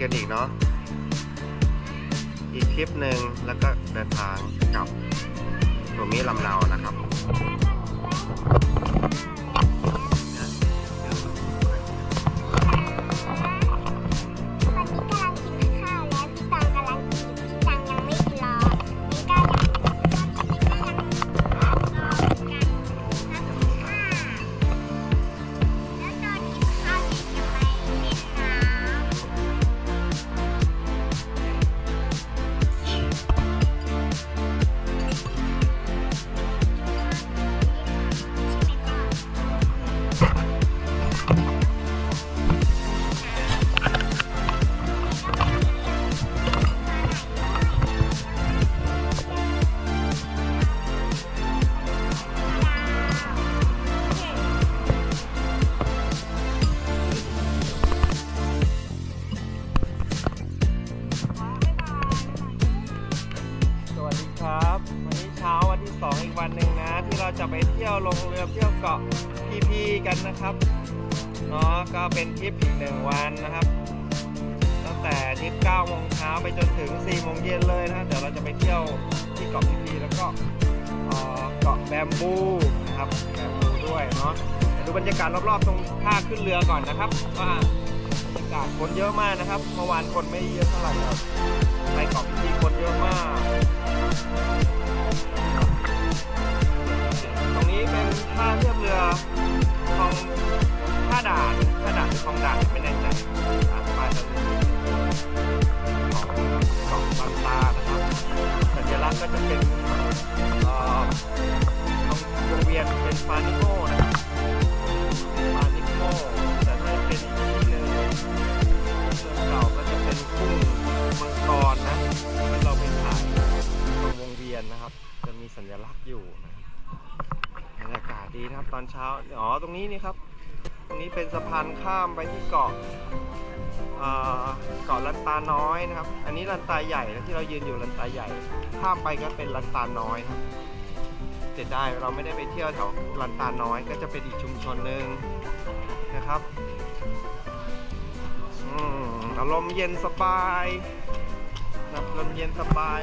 กันอีกเนาะอีกคลิปหนึ่งแล้วก็เดินทางกลับตัวมีลำเนานะครับ จะไปเที่ยวลงเรือเที่ยวเกาะพีพีกันนะครับเนาะก็เป็นทริปอีกหนึ่งวันนะครับ ตั้งแต่ทริป9โมงเช้าไปจนถึง4โมงเย็นเลยนะเดี๋ยวเราจะไปเที่ยวที่เกาะพีพีแล้วก็เกาะแบมบูนะครับแบมบูด้วยเนาะดูบรรยากาศรอบๆตรงท่าขึ้นเรือก่อนนะครับว่าบรรยากาศคนเยอะมากนะครับเมื่อวานคนไม่เยอะเท่าไหร่ครับไปเกาะพีพีคนเยอะมาก อ๋อตรงนี้นี่ครับ ตรงนี้เป็นสะพานข้ามไปที่เกาะเกาะลันตาน้อยนะครับ อันนี้ลันตาใหญ่นะที่เรายืนอยู่ลันตาใหญ่ ข้ามไปก็เป็นลันตาน้อยครับเสียดายเราไม่ได้ไปเที่ยวแถวลันตาน้อย ก็จะเป็นอีกชุมชนหนึ่งนะครับอารมณ์เย็นสบายนะลมเย็นสบาย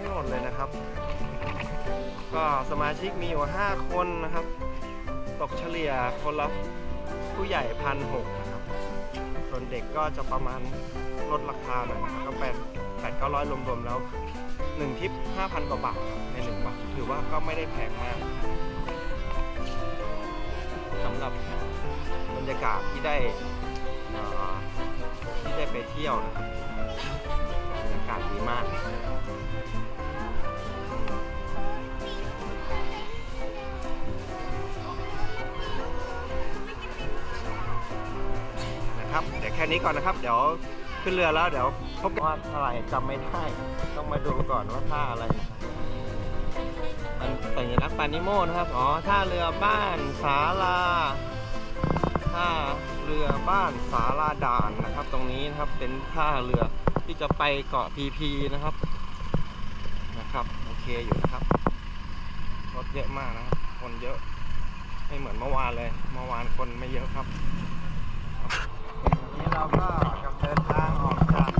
ให้หมดเลยนะครับ ก็สมาชิกมีอยู่ 5 คนนะครับ ตกเฉลี่ยคนละผู้ใหญ่พันหกนะครับ ส่วนเด็กก็จะประมาณลดราคาหน่อยนะครับก็แปดแปดเก้าร้อยรวมๆแล้วหนึ่งทิปห้าพันกว่าบาทในหนึ่งวันถือว่าก็ไม่ได้แพงมากสำหรับบรรยากาศที่ได้ที่ได้ไปเที่ยวนะครับบรรยากาศดีมาก แค่นี้ก่อนนะครับ เดี๋ยวขึ้นเรือแล้วเดี๋ยวพบกันว่าอะไรจำไม่ได้ ต้องมาดูก่อนว่าท่าอะไรนะมันสัญลักษณ์ปานิโมนะครับ อ๋อท่าเรือบ้านสาลาท่าเรือบ้านสาลาด่านนะครับ ตรงนี้นะครับเป็นท่าเรือที่จะไปเกาะพีพีนะครับนะครับโอเคอยู่นะครับรถเยอะมากนะครับคนเยอะไม่เหมือนเมื่อวานเลย เมื่อวานคนไม่เยอะครับ เราก็กำเดินทางออกจาก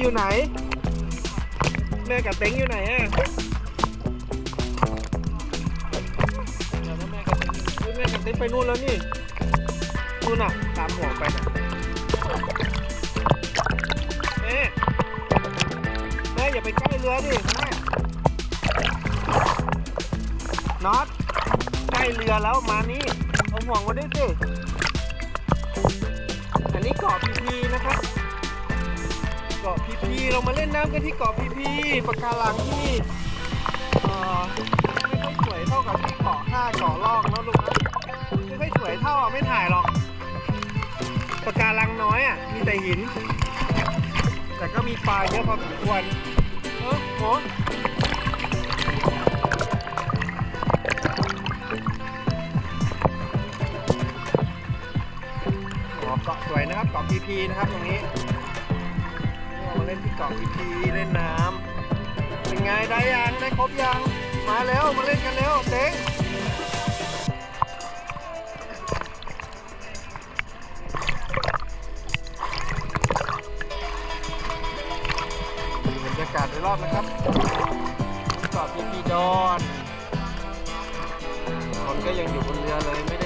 อยู่ไหน แม่กับเต็งอยู่ไหนอะเดี๋ยวนะแม่กับเต็งอยู่ไหนฮ้ยแม่กับเต็งไปนู่นแล้วนี่นู่นน่ะ ตามห่วงไปนะแม่แม่อย่าไปใกล้เรือดิแม่น็อตใกล้เรือแล้วมานี่เอาห่วงมาด้วยสิอันนี้เกาะพีพีนะครับ กาะพีพีเรามาเล่นน้ำกันที่เกาะพีพีปะการังที่เอ่อไม่ค่อยสวยเท่ากับที่เกาะห้าเกาะลองนะลูกนะไม่ค่อยสวยเท่าอะไม่ถ่ายหรอกปะการังน้อยอะมีแต่หิน แต่ก็มีปลาเยอะพอสมควรเออโหเกาะสวยนะครับเกาะพีพีนะครับตรงนี้ นที่เกาะพีพีเล่นน้ำเป็นไงได้ยังได้ครบยังมาแล้วมาเล่นกันแล้วเต็งดูบรรยากาศโดยรอบนะครับเกาะพีพีดอนคนก็ยังอยู่บนเรือเลยไม่ได้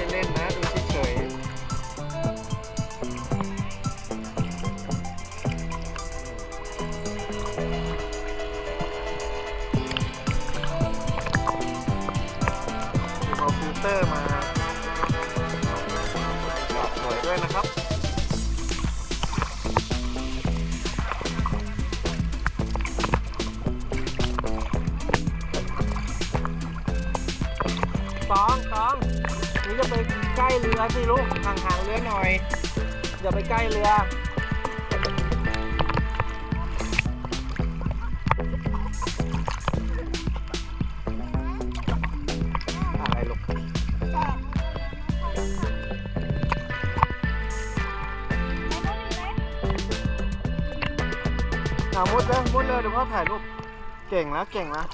ตองตองนี่จะไปใกล้เรือสิลูกห่างๆเรือหน่อยอย่าไปใกล้เรืออะไรลูกอ่ามุดเลยมุดเลยเดี๋ยวพ่อถ่ายรูปเก่งแล้วเก่งแล้ว